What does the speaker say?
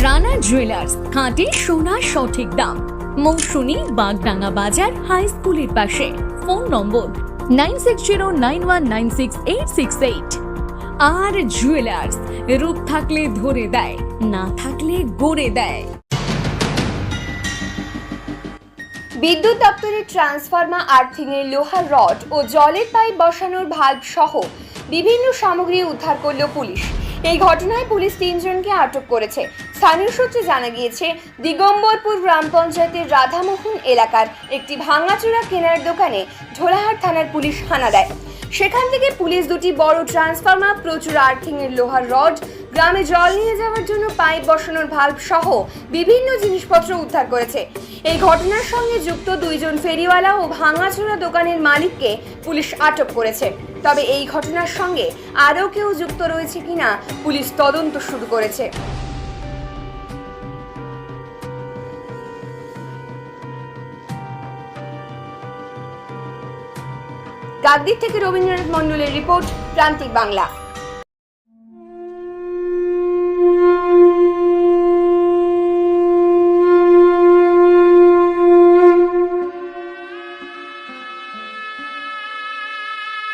Rana jewellers খাঁটি সোনা সঠিক দাম। মৌসুমী বাগডাঙ্গা বাজার হাই স্কুলের পাশে। Phone number nine six zero nine one nine six eight six eight আর জুয়েলার্স রূপ থাকলে ধরে দেয়, না থাকলে গড়ে দেয়। বিদ্যুৎ দপ্তরের ট্রান্সফরমার আর্থিংয়ের লোহার রড ও জলের পাইপ বসানোর ভাল্ব সহ বিভিন্ন সামগ্রী উদ্ধার করল পুলিশ। এই ঘটনায় পুলিশ তিনজনকে আটক করেছে। স্থানীয় সূত্রে জানা গিয়েছে, দিগম্বরপুর গ্রাম পঞ্চায়েতের রাধামোহন এলাকার একটি ভাঙাচোরা কেনার দোকানে ঢোলাহাট থানার পুলিশ হানা দেয়। সেখান থেকে পুলিশ দুটি বড় ট্রান্সফরমার, প্রচুর আর্থিংয়ের লোহার রড, গ্রামে জল নিয়ে যাওয়ার জন্য পাইপ বসানোর ভাল্ব সহ বিভিন্ন জিনিসপত্র উদ্ধার করেছে। এই ঘটনার সঙ্গে যুক্ত দুইজন ফেরিওয়ালা ও ভাঙাচোরা দোকানের মালিককে পুলিশ আটক করেছে। তবে এই ঘটনার সঙ্গে আরও কেউ যুক্ত রয়েছে কিনা পুলিশ তদন্ত শুরু করেছে। কাকদ্বীপ থেকে রবীন্দ্রনাথ মন্ডলের রিপোর্ট প্রান্তিক বাংলা।